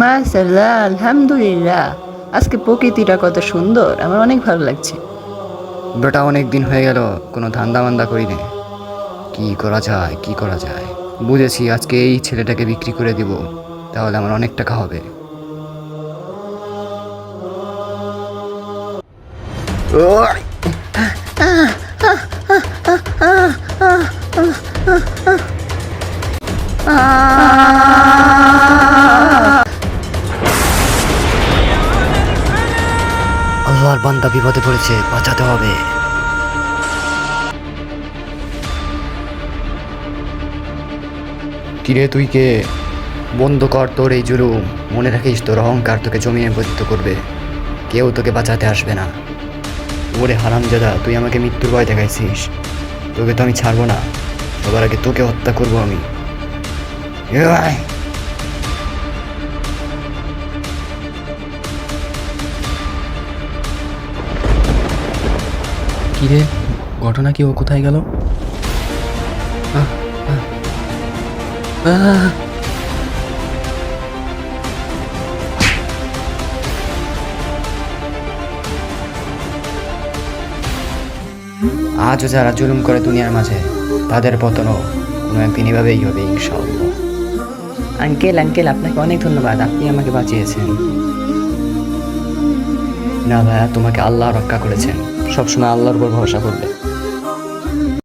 মাশাল্লাহ আলহামদুলিল্লাহ। আজকে প্রকৃতিটা কত সুন্দর আমার অনেক ভালো লাগছে। বেটা অনেক দিন হয়ে গেল কোনো ধান্দা মান্দা করি নে কি করা যায় কি করা যায়? বুঝেছি আজকে এই ছেলেটাকে বিক্রি করে দিব তাহলে আমার অনেক টাকা হবে। ওই! আল্লাহর বান্দা বিপদে পড়েছে, বাঁচাতে হবে। কিরে তুই কে? বন্ধ কর তোর এই জুলুম মনে রাখিস তোর অহংকার তোকে জমিয়ে পতিত করবে। কেউ তোকে বাঁচাতে আসবে না। ওরে হারামজাদা, তুই আমাকে মৃত্যুর ভয় দেখাইছিস। তোকে তো আমি ছাড়বো না। সবার আগে তোকে হত্যা করব আমি। কিরে? ঘটনা কি ও কোথায় গেল? আজও যারা জুলুম করে দুনিয়ার মাঝে তাদের পতনও কোনো একদিন এভাবেই হবে ইনশাআল্লাহ। আঙ্কেল আঙ্কেল আপনাকে অনেক ধন্যবাদ। আপনি আমাকে বাঁচিয়েছেন। না ভাইয়া তোমাকে আল্লাহ রক্ষা করেছেন। সবসময় আল্লাহর উপর ভরসা করবে।